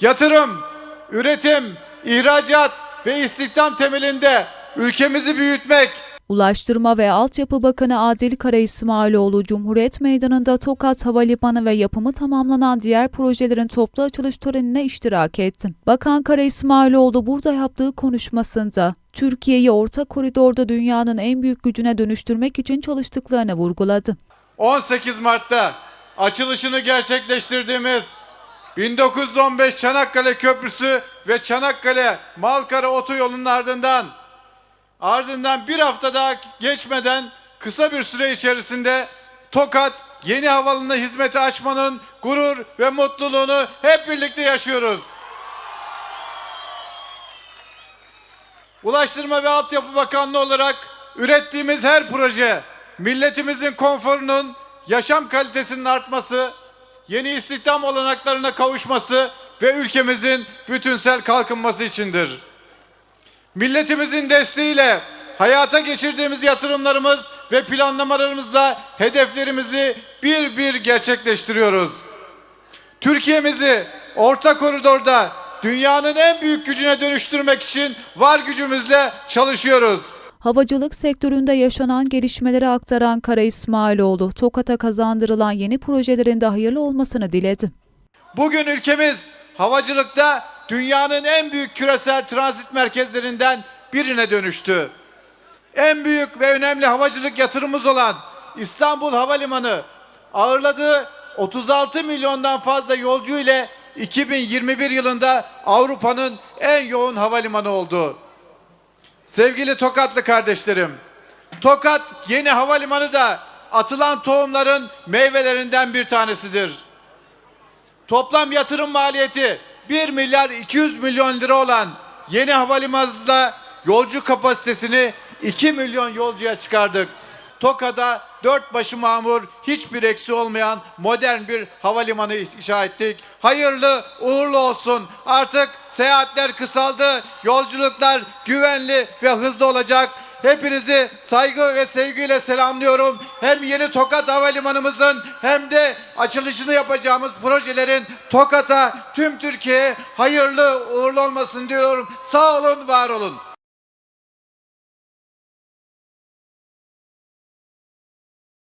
Yatırım, üretim, ihracat ve istihdam temelinde ülkemizi büyütmek, Ulaştırma ve Altyapı Bakanı Adil Kara İsmailoğlu, Cumhuriyet Meydanı'nda Tokat Havalimanı ve yapımı tamamlanan diğer projelerin toplu açılış törenine iştirak etti. Bakan Kara İsmailoğlu burada yaptığı konuşmasında, Türkiye'yi orta koridorda dünyanın en büyük gücüne dönüştürmek için çalıştıklarını vurguladı. 18 Mart'ta açılışını gerçekleştirdiğimiz 1915 Çanakkale Köprüsü ve Çanakkale Malkara Otoyolu'nun ardından ardından bir hafta daha geçmeden kısa bir süre içerisinde Tokat yeni havalanına hizmeti açmanın gurur ve mutluluğunu hep birlikte yaşıyoruz. Ulaştırma ve Altyapı Bakanlığı olarak ürettiğimiz her proje milletimizin konforunun, yaşam kalitesinin artması, yeni istihdam olanaklarına kavuşması ve ülkemizin bütünsel kalkınması içindir. Milletimizin desteğiyle hayata geçirdiğimiz yatırımlarımız ve planlamalarımızla hedeflerimizi bir bir gerçekleştiriyoruz. Türkiye'mizi orta koridorda dünyanın en büyük gücüne dönüştürmek için var gücümüzle çalışıyoruz. Havacılık sektöründe yaşanan gelişmeleri aktaran Kara İsmailoğlu, Tokat'a kazandırılan yeni projelerin de hayırlı olmasını diledi. Bugün ülkemiz havacılıkta dünyanın en büyük küresel transit merkezlerinden birine dönüştü. En büyük ve önemli havacılık yatırımımız olan İstanbul Havalimanı ağırladığı 36 milyondan fazla yolcu ile 2021 yılında Avrupa'nın en yoğun havalimanı oldu. Sevgili Tokatlı kardeşlerim, Tokat yeni havalimanı da atılan tohumların meyvelerinden bir tanesidir. Toplam yatırım maliyeti 1 milyar 200 milyon lira olan yeni havalimanıyla yolcu kapasitesini 2 milyon yolcuya çıkardık. Toka'da dört başı mamur, hiçbir eksi olmayan modern bir havalimanı inşa ettik. Hayırlı uğurlu olsun. Artık seyahatler kısaldı, yolculuklar güvenli ve hızlı olacak. Hepinizi saygı ve sevgiyle selamlıyorum. Hem yeni Tokat Havalimanımızın hem de açılışını yapacağımız projelerin Tokat'a, tüm Türkiye'ye hayırlı uğurlu olmasını diyorum. Sağ olun, var olun.